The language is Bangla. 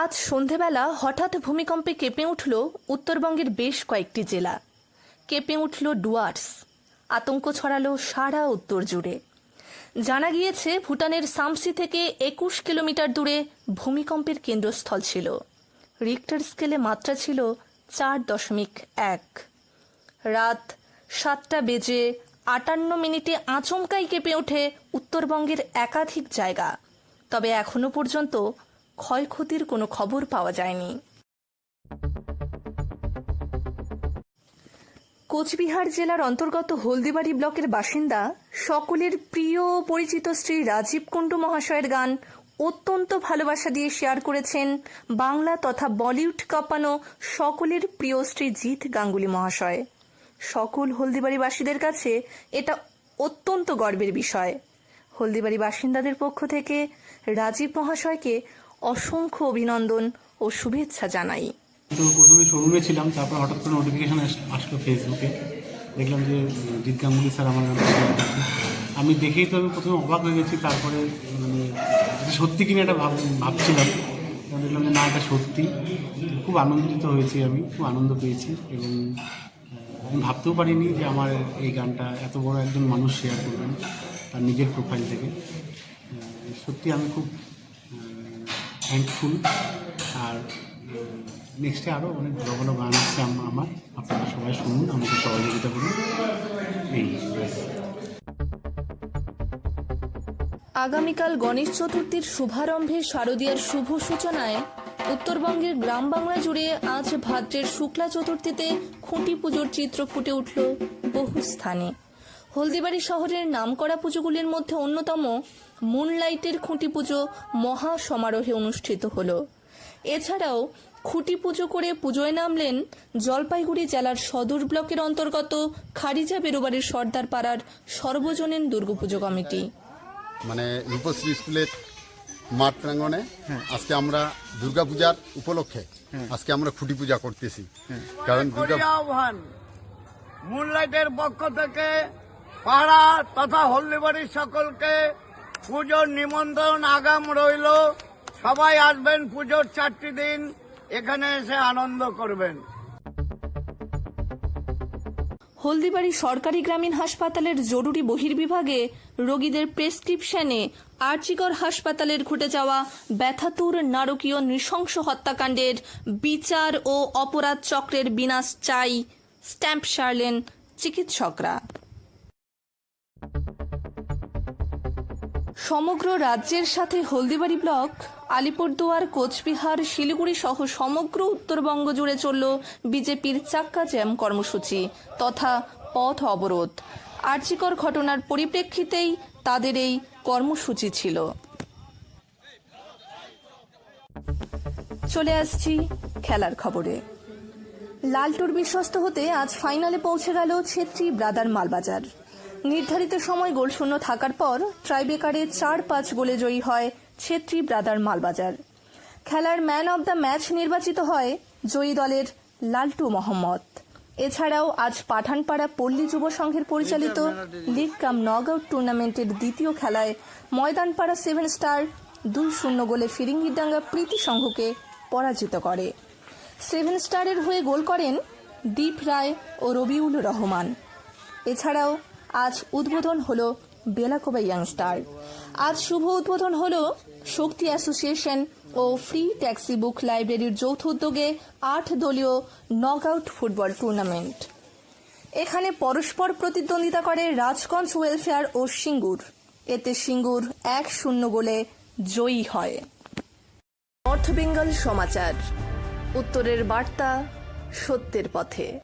আজ সন্ধেবেলা হঠাৎ ভূমিকম্পে কেঁপে উঠল উত্তরবঙ্গের বেশ কয়েকটি জেলা। কেঁপে উঠল ডুয়ার্স। আতঙ্ক ছড়ালো সারা উত্তর জুড়ে। জানা গিয়েছে, ভুটানের সামসি থেকে একুশ কিলোমিটার দূরে ভূমিকম্পের কেন্দ্রস্থল ছিল। রিক্টার স্কেলে মাত্রা ছিল চার দশমিক এক। রাত সাতটা বেজে আটান্ন মিনিটে আচমকাই কেঁপে ওঠে উত্তরবঙ্গের একাধিক জায়গা। তবে এখনও পর্যন্ত ক্ষয়ক্ষতির কোনো খবর পাওয়া যায়নি। কোচবিহার জেলার অন্তর্গত হলদিবাড়ি ব্লকের বাসিন্দা সকলের প্রিয় পরিচিত শ্রী রাজীব কুণ্ডু মহাশয়ের গান অত্যন্ত ভালোবাসা দিয়ে শেয়ার করেছেন বাংলা তথা বলিউড কাঁপানো সকলের প্রিয় শ্রী জিৎ গাঙ্গুলি মহাশয়। সকল হলদিবাড়িবাসীদের কাছে এটা অত্যন্ত গর্বের বিষয়। হলদিবাড়ি বাসিন্দাদের পক্ষ থেকে রাজীব মহাশয়কে অসংখ্য অভিনন্দন ও শুভেচ্ছা জানাই। তো প্রথমে শোরুমে ছিলাম, তারপর হঠাৎ করে নোটিফিকেশান আসলো ফেসবুকে দেখলাম যে জিৎ গাঙ্গুলি স্যার আমার করছে আমি দেখেই তো আমি প্রথমে অবাক হয়ে গেছি, তারপরে মানে সত্যি কিনা এটা ভাব, ভাবছিলাম। দেখলাম যে, না, এটা সত্যি। খুব আনন্দিত হয়েছি আমি, খুব আনন্দ পেয়েছি এবং আমি ভাবতেও পারিনি যে আমার এই গানটা এত বড় একজন মানুষ শেয়ার করবেন তার নিজের প্রোফাইল থেকে। সত্যি আমি খুব থ্যাঙ্কফুল আর নেক্সটে আরও অনেক ভালো ভালো গান আম- আমার। আপনারা সবাই শুনুন, আমাকে সহযোগিতা করুন। এই আগামীকাল গণেশ চতুর্থীর শুভারম্ভে শারদীয়ার শুভ সূচনায় উত্তরবঙ্গের গ্রাম বাংলা জুড়ে আজ ভাদ্রের শুক্লা চতুর্থীতে খুঁটি পুজোর চিত্র ফুটে উঠল বহু স্থানে। হলদিবাড়ি শহরের নামকরা পুজোগুলির মধ্যে অন্যতম মুনলাইটের খুঁটি পুজো মহা সমারোহে অনুষ্ঠিত হল। এছাড়াও খুঁটি পুজো করে পুজোয় নামলেন জলপাইগুড়ি জেলার সদর ব্লকের অন্তর্গত খারিজা বেরোবাড়ির সর্দার পাড়ার সর্বজনীন দুর্গাপুজো কমিটি। মানে রূপশ্রী স্কুলের মাঠ প্রাঙ্গণে আজকে আমরা দুর্গাপূজার উপলক্ষে আজকে আমরা খুঁটি পূজা করতেছি। কারণ দুর্গা আহ্বান। মুনলাইটের পক্ষ থেকে পাড়া তথা হলদিবাড়ির সকলকে পুজোর নিমন্ত্রণ, আগাম রইল। সবাই আসবেন পুজোর চারটি দিন, এখানে এসে আনন্দ করবেন। হলদিবাড়ি সরকারি গ্রামীণ হাসপাতালের জরুরি বহির্বিভাগে রোগীদের প্রেসক্রিপশনে আর্চিকর হাসপাতালের ঘটে যাওয়া ব্যথাতুর নারকীয় নৃশংস হত্যাকাণ্ডের বিচার ও অপরাধ চক্রের বিনাশ চাই স্ট্যাম্প সারলেন চিকিৎসকরা। সমগ্র রাজ্যের সাথে হলদিবাড়ি ব্লক, আলিপুরদুয়ার, কোচবিহার, শিলিগুড়ি সহ সমগ্র উত্তরবঙ্গ জুড়ে চলল বিজেপির চাক্কা জ্যাম কর্মসূচি তথা পথ অবরোধ। আর্চিকর ঘটনার পরিপ্রেক্ষিতেই তাদের এই কর্মসূচি ছিল। চলে আসছি খেলার খবরে। লালটুর বিশ্বস্ত হতে আজ ফাইনালে পৌঁছে গেল ছেত্রী ব্রাদার মালবাজার নির্ধারিত সময় গোলশূন্য থাকার পর ট্রাইবেকারে চার পাঁচ গোলে জয়ী হয় ছেত্রী ব্রাদার মালবাজার। খেলার ম্যান অব দ্য ম্যাচ নির্বাচিত হয় জয়ী দলের লালটু মোহাম্মদ। এছাড়াও আজ পাঠানপাড়া পল্লী যুব সংঘের পরিচালিত লিগ কাম নক আউট টুর্নামেন্টের দ্বিতীয় খেলায় ময়দানপাড়া সেভেন স্টার দুই শূন্য গোলে ফিরিঙ্গিরডাঙ্গা প্রীতি সংঘকে পরাজিত করে। সেভেন স্টারের হয়ে গোল করেন দীপ রায় ও রবিউল রহমান। এছাড়াও আজ উদ্বোধন হলো বেলাকোবা ইয়াংস্টার আজ শুভ উদ্বোধন হলো শক্তি অ্যাসোসিয়েশন ও ফ্রি ট্যাক্সি বুক লাইব্রেরির যৌথ উদ্যোগে আট দলীয় নকআউট ফুটবল টুর্নামেন্ট। এখানে পরস্পর প্রতিদ্বন্দ্বিতা করে রাজগঞ্জ ওয়েলফেয়ার ও সিঙ্গুর। এতে সিঙ্গুর এক শূন্য গোলে জয়ী হয়। নর্থ বেঙ্গল সমাচার। উত্তরের বার্তা সত্যের পথে।